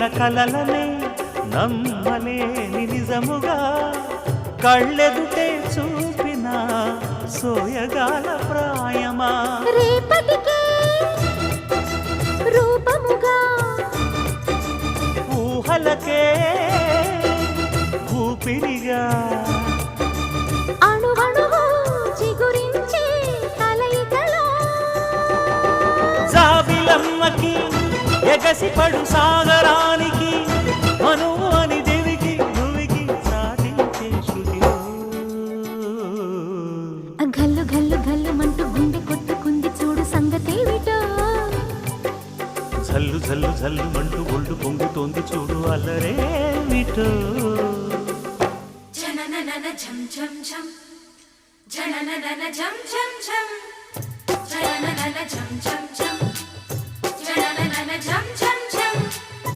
కన్న కలలనే నమ్మలేని నిజముగా కళ్ళెదుటే చూపిన సోయగాల ప్రాయమా? రేపటికే రూపముగా ఊహలకే ఊపిరిగా అణువణువు చిగురించే కలయికలో జల్లు జల్లు జల్లు మంటూ ఒళ్ళు పొంగుతోంది చూడు అల్లరేమిటో జనననన ఝం జం జం జనననన ఝం జం జం జనననన ఝం జం జం జనననన